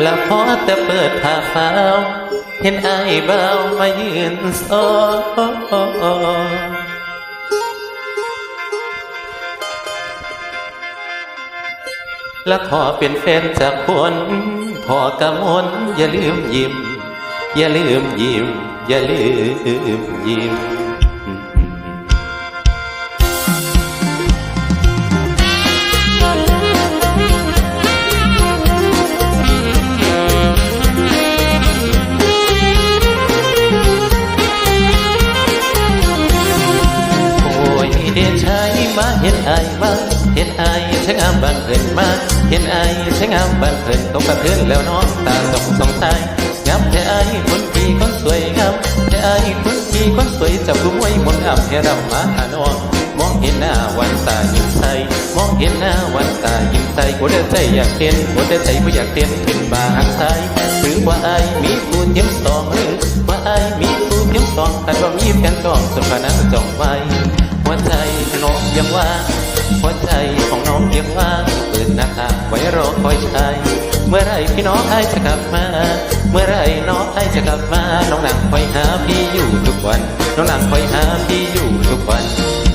แล้วพอแต่เปิดผ้าขาวเห็นไอ้เบามายืนซอและขอเป็นแฟนจากคนพอกำมลอย่าลืมยิ้ม อย่าลืมยิ้ม อย่าลืมยิ้ม ชายมาเห็นไอมาเห็นไอายช่งามบันเทินมาเห็นไอายช่งามบันเทินตกกระเทือนแล้วน้องตาสองสองชายงามแท้ไอคนดีคนสวยงามแท้ไอคนดีคนสวยจับผู้มวยมนอับให้รำมาหาน้องมองเห็นหน้าวันตายิ้มใสมองเห็นหน้าวันตายิ้มใสกูเดินใจอยากเต้นกูเดินใจไม่อยากเต้นเป็นบาหักซ้ายหรือว่าไอมีกูเทียมสองหรือว่าไอมีกูเทียมสองแต่ว่ามีแฟนจองสมภานะจองไว้ หัวใจน้องยังว่างหัวใจของน้องยังว่างเปิดหน้าต่างไว้รอคอยชายเมื่อไรพี่น้องไอจะกลับมา เมื่อไรน้องไอจะกลับมา น้องหลังคอยหาพี่อยู่ทุกวัน น้องหลังคอยหาพี่อยู่ทุกวัน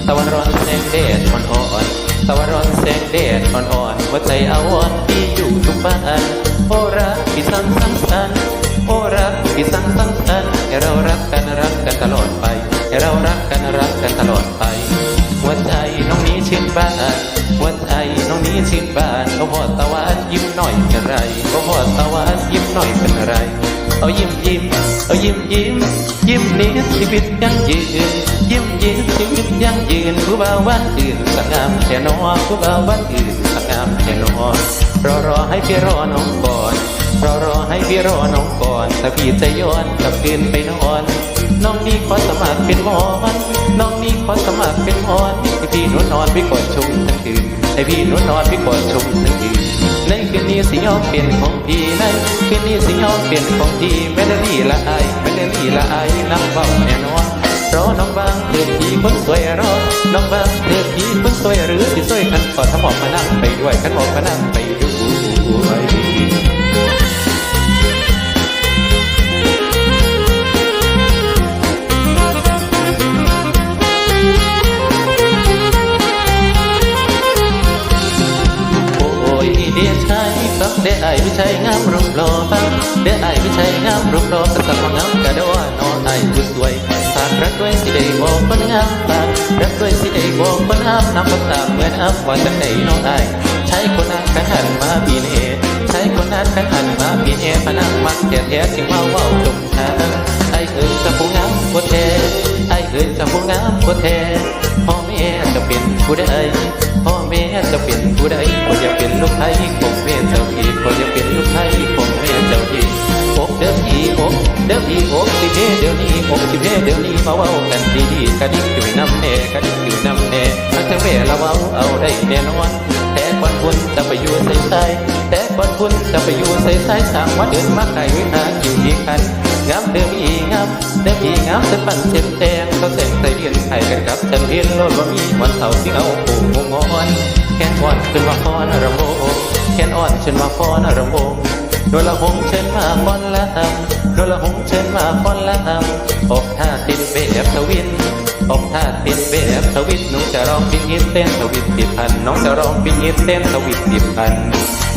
ตะวันร้อนแสงแดดอ่อนๆตะวันร้อนแสงแดดอ่อนๆหัวใจอาวรณ์พี่อยู่ทุกบ้านโอ้รักพี่สั้นสั้นสั้นโอ้รักพี่สั้นสั้นสั้นให้เรารักกันรักกันตลอดไปให้เรารัก กันตลอดไป หัวใจน้องนี้ชื่นบาน หัวใจน้องนี้ชื่นบานเอาพอตะวันยิ้มหน่อยเป็นไรเอาพอตะวันยิ้มหน่อยเป็นไร เอายิ้มยิ้ม เอายิ้มยิ้ม ยิ้มนี้ชีวิตยังยืน ยิ้มยิ้มชีวิตยังยืนผู้บ่าววันอื่นสักงามแค่นอผู้บ่าววันอื่นสักงามแค่นอรอรอให้พี่รอน้องก่อน รอรอให้พี่รอน้องก่อนถ้าพี่จะย้อนกลับคืนไปนอน น้องนี่ขอสมัครเป็นหมอนน้องนี่ขอสมัครเป็นหมอนให้พี่นวดนอนพี่กอดชมทั้งคืนให้พี่นวดนอนพี่กอดชมทั้งคืนในคืนนี้สิยอมเป็นของพี่ในคืนนี้สิยอมเป็นของพี่ไม่ได้ลีละอายไม่ได้ลีละอายนักเบาแน่นอนรอน้องบางเดือพี่คนสวยรอน้องบางเดือพี่คนสวยหรือสิสวยกันก่อนถ้าบอกมานั่งไปด้วยขันบอกมานั่งไปด้วย เด้ไอวิชัยงามรูปหล่อฟังเด้ไอวิชัยงามรูปหล่อสักสักงามกระโดดนอนไอผู้สวยฝากรักด้วยสิได้บอกคนงามฝากรักด้วยสิได้บอกคนงามนำคำตามเหมือนอ้ำว่าจะได้น้องไอใช้คนนั้นกันหันมาปีเนใช้คนนั้นกันหันมาปีเนพนักมันแท้แท้จึงมาเว้าจงทางไอเอ๋ยจะผู้งามบ่แท้ไอเอ๋ยจะผู้งามบ่แท้พ่อแม่จะเป็นผู้ใด พ่อแม่จะเป็นผู้ใดก็จะเป็นลูกไทยคงแม่เจ้าอีก็จะเป็นลูกไทยคงแม่เจ้าอีอกเดิมอีอกเดิมอีอกสิเพเดี๋ยวนี้อกสิเพเดี๋ยวนี้มาเว้ากันดีๆกระดิ่งอยู่น้ำแน่กระดิ่งอยู่น้ำแน่ทั้งทั้งแม่ละเว้าเอาได้แน่นอนแต่ก่อนคุณจะไปอยู่ใส่ใส่แต่ก่อนคุณจะไปอยู่ใส่ใส่สางวัดเดินมาไกลวิหา ดีงามเส้นปั่นเส้นแดงเขาแสงใส่เรียนไทยกันกับฉันเรียนโลดว่ามีวันเสาที่เอาปูงงอนแค่นอ่อนขึ้นมาฟ้อนระโมแค่นอ่อนขึ้นมาฟ้อนระโมโดนละหงเชิญมาฟ้อนละทำโดนละหงเชิญมาฟ้อนละทำออกท่าติดแบบทวินออกท่าติดแบบทวิตน้องจะร้องปิงยิดเต้นทวิตติดพันน้องจะร้องปิงยิดเต้นทวิตติดพัน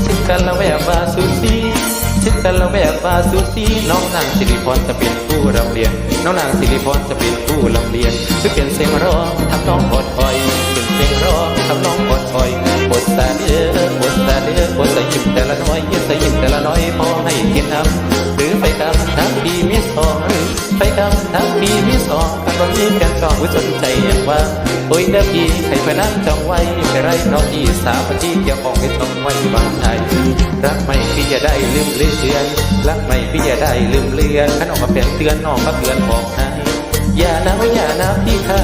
ชิดกันละแวบวาสุสีชิ แต่ละแวบวาสุสีน้องนางสิริพรจะเป็นผู้รำเรียน น้องนางสิริพรจะเป็นผู้ลำเลียนคือเป็นเสียงร้องทำน้องปลอดภัยเป็นเสียงร้องทำน้องปลอดภัยปวดตาเดือปวดตาเดือปวดใส่ยิ้มแต่ละน้อยยิ้มใส่ยิ้มแต่ละน้อยพอให้กินน้ำ ไปกำทั้งดีมีสองกันวันนี้กันจองไว้สนใจอย่างว่า โอ้ยเด้อพี่ให้พนันจองไว้ไปไรน้องพี่สาวที่เกี่ยวของให้ต้องไว้วางใจรักไม่พี่จะได้ลืมเลือนรักไม่พี่จะได้ลืมเลือนขันออกมาเป็นเตือนน้องมาเตือนบอกให้อย่านะว่าอย่านะพี่ขา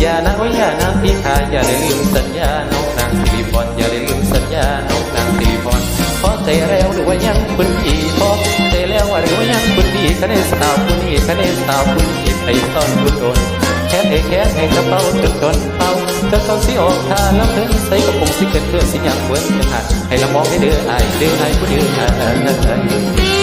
อย่านะว่าอย่านะพี่ขาอย่าได้ลืมสัญญาน้องนางสิริพรอย่าได้ลืมสัญญาน้องนางสิริพรพอใจแล้วหรือว่ายังคุณพี่พอใจแล้วหรือว่ายังคุณพี่คะแนนสาวคุณนี่ คะแนนสาวคุณที่ไปซ่อนคุณโดนแค่ไอ้แค่ไอ้กระเป๋าจนจนเป้าจะเขาสิออกทานแล้วเพิ่นใส่กระโปรงสิเกินเพื่อนสิอยังเวิร์นจังหัดให้ละมองให้เด้อไอเด้อไอผู้เดือไอ